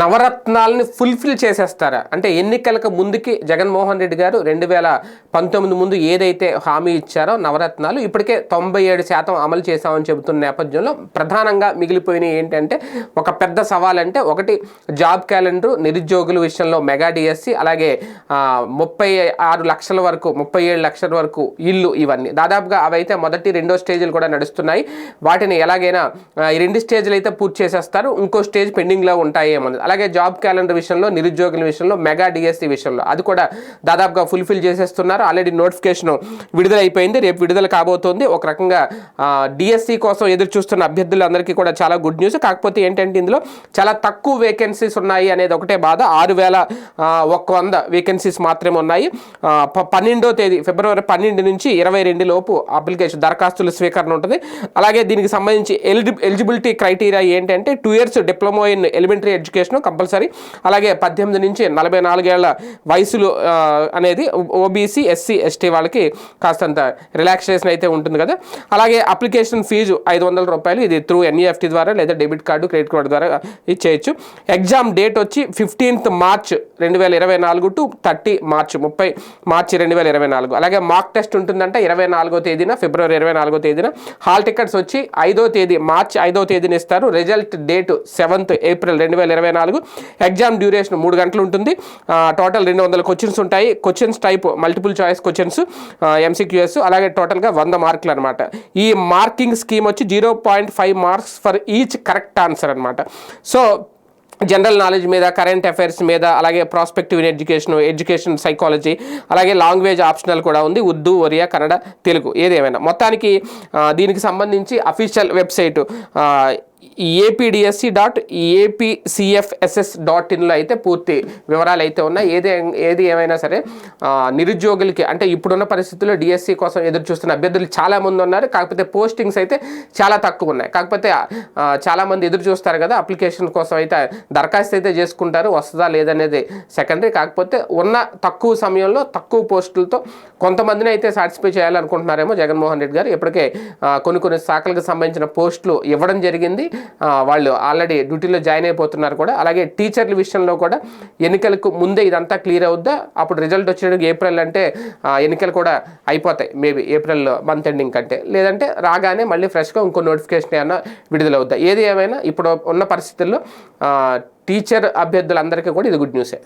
నవరత్నాలని fulfil చేసేస్తారా? అంటే ఎన్నికలకు ముందుకి జగన్మోహన్ రెడ్డి గారు రెండు వేల పంతొమ్మిది ముందు ఏదైతే హామీ ఇచ్చారో నవరత్నాలు ఇప్పటికే తొంభై ఏడు శాతం అమలు చేశామని చెబుతున్న నేపథ్యంలో ప్రధానంగా మిగిలిపోయినవి ఏంటంటే ఒక పెద్ద సవాల్ అంటే ఒకటి జాబ్ క్యాలెండర్ నిరుద్యోగుల విషయంలో మెగా డిఎస్సి అలాగే ముప్పై ఆరు లక్షల వరకు ముప్పై ఏడు లక్షల వరకు ఇల్లు ఇవన్నీ. దాదాపుగా అవైతే మొదటి రెండో స్టేజ్లు కూడా నడుస్తున్నాయి. వాటిని ఎలాగైనా ఈ రెండు స్టేజ్లు అయితే పూర్తి చేసేస్తారు. ఇంకో స్టేజ్ పెండింగ్లో ఉంటాయి ఏమన్నది అలాగే జాబ్ క్యాలెండర్ విషయంలో నిరుద్యోగుల విషయంలో మెగా డిఎస్సి విషయంలో. అది కూడా దాదాపుగా ఫుల్ఫిల్ చేసేస్తున్నారు. ఆల్రెడీ నోటిఫికేషన్ విడుదల అయిపోయింది రేపు విడుదల కాబోతోంది. ఒక రకంగా డిఎస్సి కోసం ఎదురు చూస్తున్న అభ్యర్థులందరికీ కూడా చాలా గుడ్ న్యూస్ కాకపోతే ఏంటంటే ఇందులో చాలా తక్కువ వేకెన్సీస్ ఉన్నాయి అనేది ఒకటే బాధ. ఆరు వేల ఒక్క వంద వేకెన్సీస్ మాత్రమే ఉన్నాయి. ప- పన్నెండో తేదీ ఫిబ్రవరి పన్నెండు నుంచి ఇరవై రెండు లోపు అప్లికేషన్ దరఖాస్తుల స్వీకరణ ఉంటుంది. అలాగే దీనికి సంబంధించి ఎలిజి ఎలిజిబిలిటీ క్రైటీరియా ఏంటంటే two years diploma in elementary education compulsory. అలాగే పద్దెనిమిది నుంచి నలభై నాలుగేళ్ళ వయసులు అనేది ఓబీసీ ఎస్సీ ఎస్టీ వాళ్ళకి కాస్తంత రిలాక్సేషన్ అయితే ఉంటుంది కదా. అలాగే అప్లికేషన్ ఫీజు ఐదు వందల రూపాయలు ఇది త్రూ ఎన్ఈఎఫ్టీ ద్వారా లేదా డెబిట్ కార్డు క్రెడిట్ కార్డు ద్వారా ఇచ్చేయచ్చు. ఎగ్జామ్ డేట్ వచ్చి ఫిఫ్టీన్త్ మార్చ్ రెండు వేల ఇరవై నాలుగు టు థర్టీ మార్చ్ ముప్పై మార్చి రెండు వేల ఇరవై నాలుగు. అలాగే మాక్ టెస్ట్ ఉంటుందంటే ఇరవై నాలుగో తేదీన ఫిబ్రవరి ఇరవై నాలుగో తేదీన. హాల్ టికెట్స్ వచ్చి ఐదో తేదీ మార్చ్ ఐదో తేదీన ఇస్తారు. రిజల్ట్ డేట్ సెవెంత్ ఏప్రిల్ రెండు వేల ఇరవై నాలుగు. ఎగ్జామ్ డ్యూరేషన్ మూడు గంటలు ఉంటుంది. టోటల్ రెండు వందల క్వశ్చన్స్ ఉంటాయి. Questions type multiple choice questions MCQs అలాగే టోటల్గా వంద మార్కులు అనమాట ఈ మార్కింగ్ స్కీమ్ వచ్చి zero point five marks for each correct answer అనమాట సో జనరల్ నాలెడ్జ్ మీద కరెంట్ అఫైర్స్ మీద అలాగే prospective in education education psychology అలాగే లాంగ్వేజ్ ఆప్షనల్ కూడా ఉంది. ఉర్దూ ఒరియా కన్నడ తెలుగు ఏదేమైనా మొత్తానికి దీనికి సంబంధించి official website APDSC dot APCFSS dot ఇన్లో అయితే పూర్తి వివరాలు అయితే ఉన్నాయి. ఏది ఏది ఏమైనా సరే నిరుద్యోగులకి అంటే ఇప్పుడున్న పరిస్థితుల్లో డిఎస్సి కోసం ఎదురు చూస్తున్న అభ్యర్థులు చాలామంది ఉన్నారు. కాకపోతే పోస్టింగ్స్ అయితే చాలా తక్కువ ఉన్నాయి. కాకపోతే చాలామంది ఎదురు చూస్తారు కదా అప్లికేషన్ కోసం అయితే దరఖాస్తు అయితే చేసుకుంటారు. వస్తుందా లేదనేది సెకండరీ కాకపోతే ఉన్న తక్కువ సమయంలో తక్కువ పోస్టులతో కొంతమందిని అయితే సాటిస్ఫై చేయాలనుకుంటున్నారేమో జగన్మోహన్ రెడ్డి గారు. ఇప్పటికే కొన్ని కొన్ని శాఖలకు సంబంధించిన పోస్టులు ఇవ్వడం జరిగింది. వాళ్ళు ఆల్రెడీ డ్యూటీలో జాయిన్ అయిపోతున్నారు కూడా. అలాగే టీచర్ల విషయంలో కూడా ఎన్నికలకు ముందే ఇదంతా క్లియర్ అవుద్దా? అప్పుడు రిజల్ట్ వచ్చేటప్పుడు ఏప్రిల్ అంటే ఎన్నికలు కూడా అయిపోతాయి. మేబీ ఏప్రిల్లో మంత్ ఎండింగ్ కంటే. లేదంటే రాగానే మళ్ళీ ఫ్రెష్గా ఇంకో నోటిఫికేషన్ ఏమైనా విడుదలవుద్దా? ఏది ఏమైనా ఇప్పుడు ఉన్న పరిస్థితుల్లో టీచర్ అభ్యర్థులందరికీ కూడా ఇది గుడ్ న్యూసే.